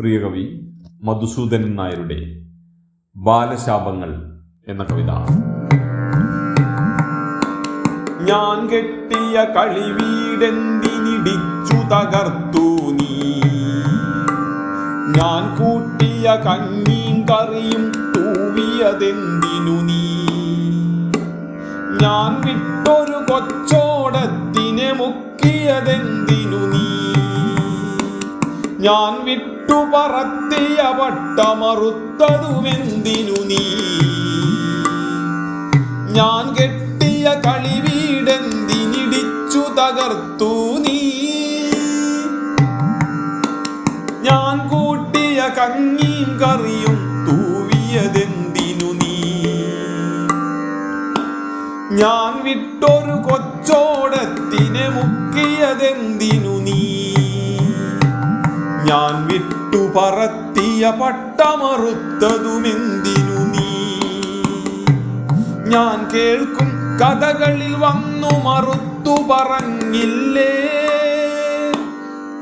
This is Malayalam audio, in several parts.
പ്രിയ കവി മധുസൂദനൻ നായരുടെ ബാലശാപങ്ങൾ എന്ന കവിത. ഞാൻ കെട്ടിയ കളിവീടെന്തിനിടിച്ചു തകർത്തു നീ. ഞാൻ കൂട്ടിയ കഞ്ഞീം കറിയും തൂവിയതെന്തിനു നീ. ഞാൻ വിട്ടൊരു കൊച്ചോടത്തിനെ മുക്കിയതെന്തിനു നീ. ഞാൻ വിട്ടു പറത്തിയ പട്ടമറുത്തതുമെന്തിനു നീ? ഞാൻ കെട്ടിയ കളിവീടെന്തിനിടിച്ചു തകർത്തു നീ? ഞാൻ കൂട്ടിയ കഞ്ഞീം കറിയും പറത്തിയ പട്ടമറുത്തതുമെന്തിനു നീ? ഞാൻ കേൾക്കും കഥകളിൽ വന്നു മറുത്തു പറഞ്ഞില്ലേ?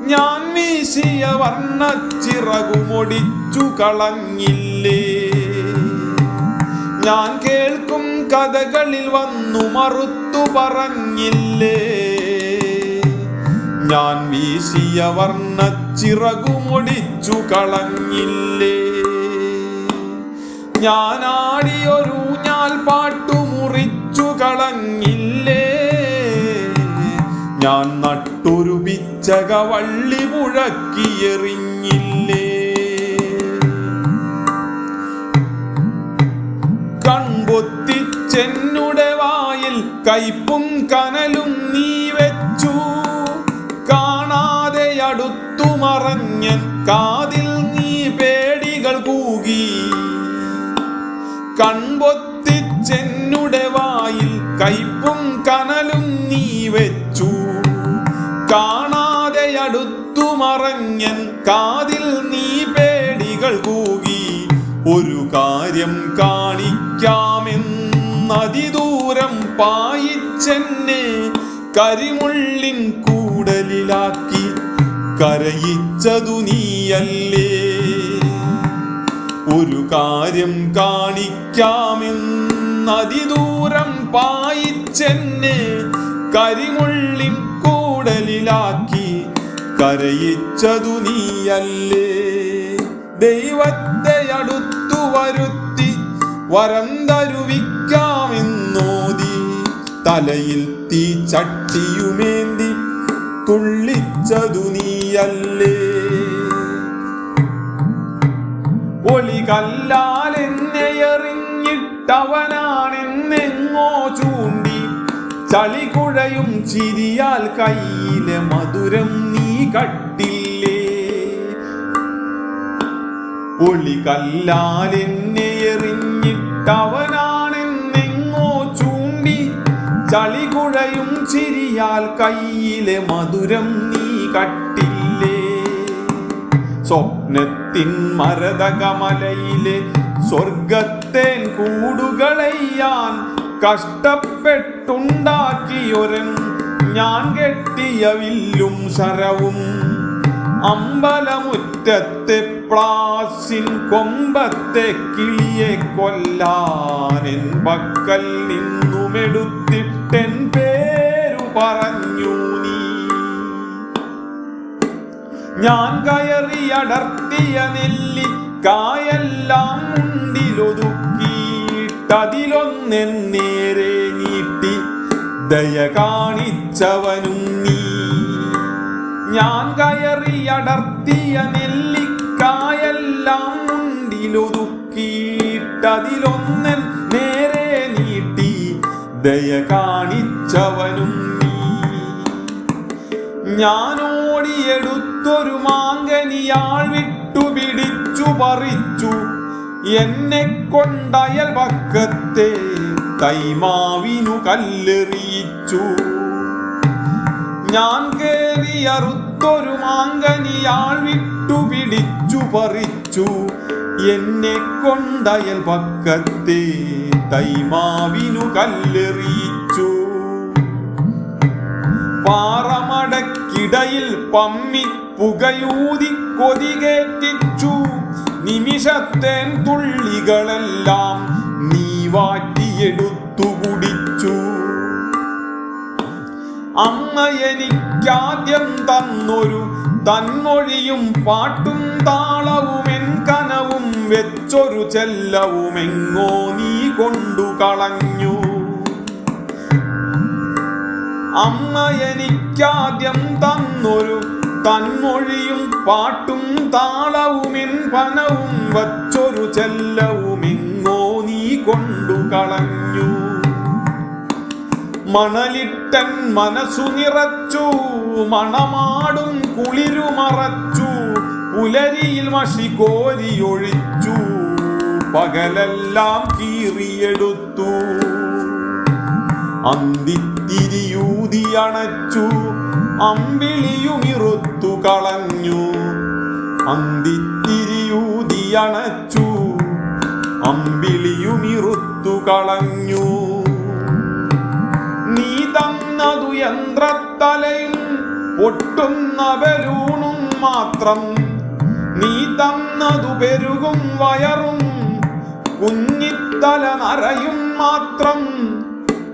ഞാൻ വീശിയ വർണച്ചിറകുമൊടിച്ചു കളഞ്ഞില്ലേ? ഞാൻ കേൾക്കും കഥകളിൽ വന്നു മറുത്തു പറഞ്ഞില്ലേ? ഞാൻ വീശിയ വർണച്ചിറകുമൊടിച്ചു കളഞ്ഞില്ലേ? ഞാനാടിയൊരു ഞാൻ പാട്ടു മുറിച്ചു കളഞ്ഞില്ലേ? ഞാൻ നട്ടൊരു പിച്ചക വള്ളി മുഴക്കിയെറിഞ്ഞില്ലേ കൺപൊത്തിച്ചെന്നുടെ വായിൽ കയ്പും കനലും കാതിൽ നീ പേടികൾ കൂകി. കൺപൊത്തിച്ചെന്നുടെ വായിൽ കയ്പും കനലും നീ വെച്ചു. കാണാതെ അടുത്തു മറഞ്ഞൻ കാതിൽ നീ പേടികൾ കൂകി. ഒരു കാര്യം കാണിക്കാമെന്നതിദൂരം പായിച്ചെന്നെ കരിമുള്ളിൻ കൂടലിലാക്കി കരയിച്ചതു നീയല്ലേ? ഒരു കാര്യം കാണിക്കാമെന്നതിദൂരം പായിച്ചെന്നെ കരിമുള്ളിൻ കൂടലിലാക്കി കരയിച്ചതു നീയല്ലേ? ദൈവത്തെ അടുത്തു വരുത്തി വരം തരുവിക്കാമെന്നോതി തലയിൽ തീ ചട്ടിയുമേന്തി തുള്ളിച്ചതു നീയല്ലേ? ഒളി കല്ലാൽ എന്നെ എറിഞ്ഞിട്ടവനാണെന്നെങ്ങോ ചൂണ്ടി ചളികുഴയും ചിരിയാൽ കയ്യിലെ മധുരം നീ കട്ടില്ലേ? ഒളി കല്ലാൽ എന്നെ എറിഞ്ഞിട്ടവനാണെന്നെങ്ങോ ചൂണ്ടി ചളികുഴയും ചിരിയാൽ കയ്യിലെ മധുരം നീ കട്ടില്ലേ? സ്വപ്നത്തിൻ മരതകമലയിലെ സ്വർഗത്തേൻ കൂടുകളെയ്യാൻ കഷ്ടപ്പെട്ടുണ്ടാക്കിയൊരൻ ഞാൻ കെട്ടിയ വില്ലും ശരവും അമ്പലമുറ്റത്തെ പ്ലാസിൻ കൊമ്പത്തെ കിളിയെ കൊല്ലാനെൻ പക്കൽ നിന്നുമെടുത്തിട്ടെൻ പേരു പറഞ്ഞു നീ. ഞാൻ കയറി അടർത്തിയ നെല്ലി കായെല്ലാം മുണ്ടിലൊതുക്കിയിട്ടതിലൊന്നെൻ നേരെ നീട്ടി ദയ കാണിച്ചവനും നീ. ഞാൻ കയറി അടർത്തിയ നെല്ലിക്കായെല്ലാം മുണ്ടിലൊതുക്കിയിട്ടതിലൊന്നൻ നേരെ നീട്ടി ദയ കാണിച്ചവനും ഞാനോടിയെടുത്തൊരു മാങ്കനിയാൾ വിട്ടു പിടിച്ചു പറിച്ചു. എന്നെ കൊണ്ടയൽ പക്കത്തെ കൈമാവിനു കല്ലെറിയിച്ചു. ഞാൻ കേറി അറുത്തൊരു മാങ്കനിയാൾ വിട്ടു പിടിച്ചു പറിച്ചു. എന്നെ കൊണ്ടയൽ പക്കത്തെ തൈമാവിനു കല്ലെറിയിച്ചു. പാറമടക്കിടയിൽ പമ്മി പുകയൂതി കൊതികേറ്റിച്ചു. നിമിഷത്തെ തുള്ളികളെല്ലാം നീ വാറ്റിയെടുത്തു കുടിച്ചു അമ്മ എനിക്കാദ്യം തന്നൊരു തന്നൊഴിയും പാട്ടും എൻ കനവും വെച്ചൊരു ചെല്ലവുമെങ്ങോ നീ കൊണ്ടു കളഞ്ഞു. അമ്മ എനിക്കാദ്യം തന്നൊരു തന്മൊഴിയും പാട്ടും താളവും എൻ പനവും വച്ചൊരു ചെല്ലവുമിങ്ങോ നീ കൊണ്ടു കളഞ്ഞു. മണലിട്ടൻ മനസ്സു നിറച്ചു മണമാടും കുളിരുമറച്ചു പുലരിയിൽ മഷി കോരിയൊഴിച്ചു പകലെല്ലാം കീറിയെടുത്തു. അന്തിത്തിരിയൂതി അണച്ചു അമ്പിളിയുമിറുത്തു കളഞ്ഞു. അന്തിത്തിരിയൂതി അണച്ചു അമ്പിളിയുമിറുത്തു കളഞ്ഞു. നീ തന്നതു യന്ത്രത്തലയിൽ പൊട്ടുന്ന ബലൂണും മാത്രം. നീ തന്നതു പെരുകും വയറും കുഞ്ഞിത്തല നരയും മാത്രം.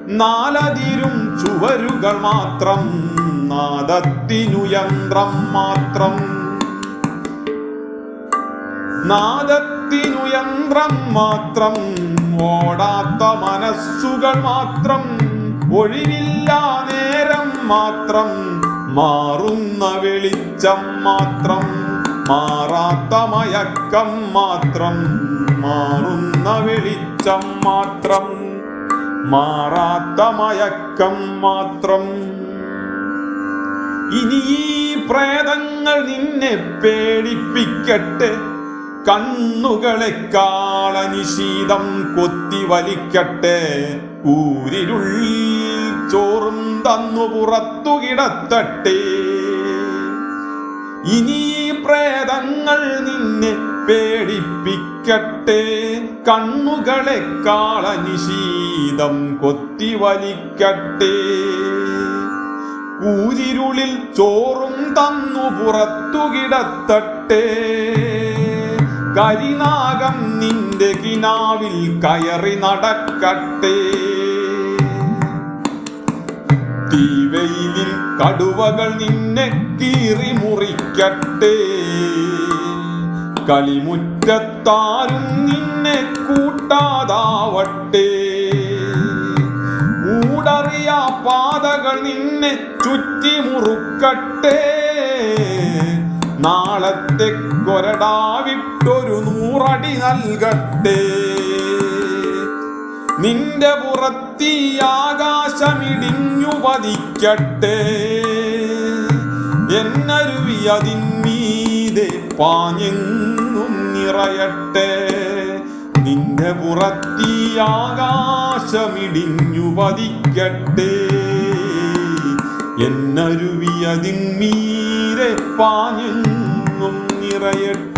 നാലതിരും ചുവരുകൾ മാത്രം നാദത്തിനു യന്ത്രം മാത്രം. നാദത്തിനു യന്ത്രം മാത്രം ഓടാത്ത മനസ്സുകൾ മാത്രം ഒഴിവില്ല നേരം മാത്രം മാറുന്ന വെളിച്ചം മാത്രം മാറാത്ത മയക്കം മാത്രം മാറുന്ന വെളിച്ചം മാത്രം. മാറാത്ത മയക്കം മാത്രം. ഇനി ഈ പ്രേതങ്ങൾ നിന്നെ പേടിപ്പിക്കട്ടെ. കണ്ണുകളെ കാളനിശീതം കൊത്തി വലിക്കട്ടെ. ഊരിരുള്ളിൽ ചോറും തന്നു പുറത്തു കിടത്തട്ടെ. ഇനി പ്രേതങ്ങൾ നിന്നെ പേടിപ്പിക്കട്ടെ കണ്ണുകളെ കാളനിശീതം കൊത്തി വലിക്കട്ടെ. കൂരിരുളിൽ ചോറും തന്നു പുറത്തു കിടത്തട്ടെ. കരിനാഗം നിന്റെ കിനാവിൽ കയറി നടക്കട്ടെ. തീവെയിലിൽ കടുവകൾ നിന്നെ കീറി മുറിക്കട്ടെ. കളിമുറ്റത്താരും നിന്നെ കൂട്ടാതാവട്ടെ. ഊടറിയ പാതകൾ നിന്നെ ചുറ്റി മുറുക്കട്ടെ നാളത്തെ കൊരടാവിട്ടൊരു നൂറടി നൽകട്ടെ. നിന്റെ പുറത്തി ആകാശമിടിഞ്ഞു പതിക്കട്ടെ. എന്നരുവി അതിന്മീതെ പാഞ്ഞെങ്ങും നിറയട്ടെ. നിന്റെ പുറത്തീ ആകാശമിടിഞ്ഞു പതിക്കട്ടെ. എന്നരുവി അതിന്മീരെ പാഞ്ഞെന്നും നിറയട്ടെ.